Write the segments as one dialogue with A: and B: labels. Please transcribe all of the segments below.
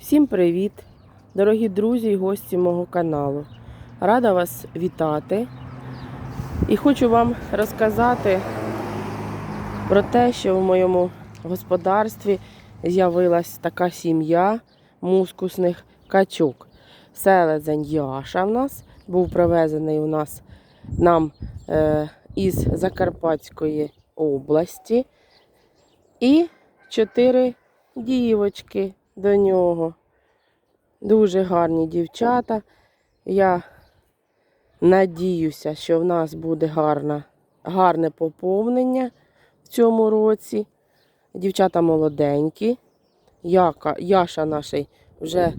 A: Всім привіт, дорогі друзі і гості мого каналу. Рада вас вітати. І хочу вам розказати про те, що в моєму господарстві з'явилась така сім'я мускусних качок. Селезень Яша в нас був привезений у нас нам е, із Закарпатської області. І чотири дівочки до нього. Дуже гарні дівчата. Я надіюся, що в нас буде гарна, гарне поповнення в цьому році. Дівчата молоденькі. Яка, Яша наш вже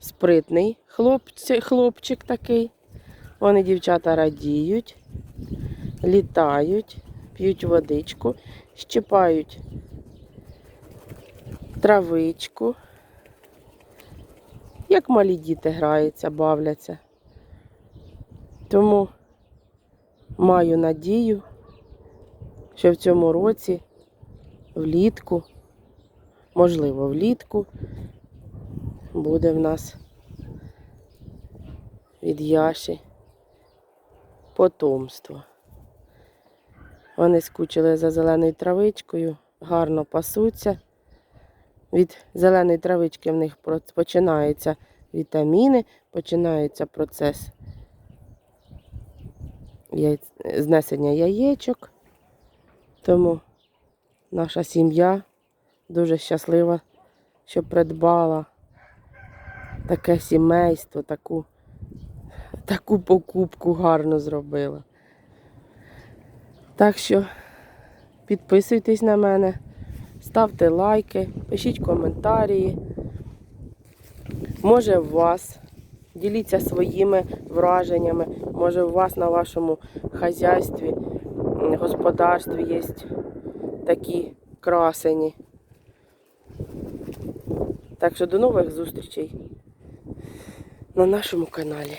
A: спритний хлопці, хлопчик такий. Вони дівчата радіють, літають, п'ють водичку, щипають травичку. Як малі діти граються, бавляться. Тому маю надію, що в цьому році влітку, можливо, влітку буде в нас від Яші потомство. Вони скучили за зеленою травичкою, гарно пасуться. Від зеленої травички в них починаються вітаміни, починається процес знесення яєчок. Тому наша сім'я дуже щаслива, що придбала таке сімейство, таку, таку покупку гарно зробила. Так що підписуйтесь на мене. Ставте лайки, пишіть коментарі. Може у вас. Діліться своїми враженнями. Може у вас на вашому хазяйстві, господарстві є такі красені. Так що до нових зустрічей на нашому каналі.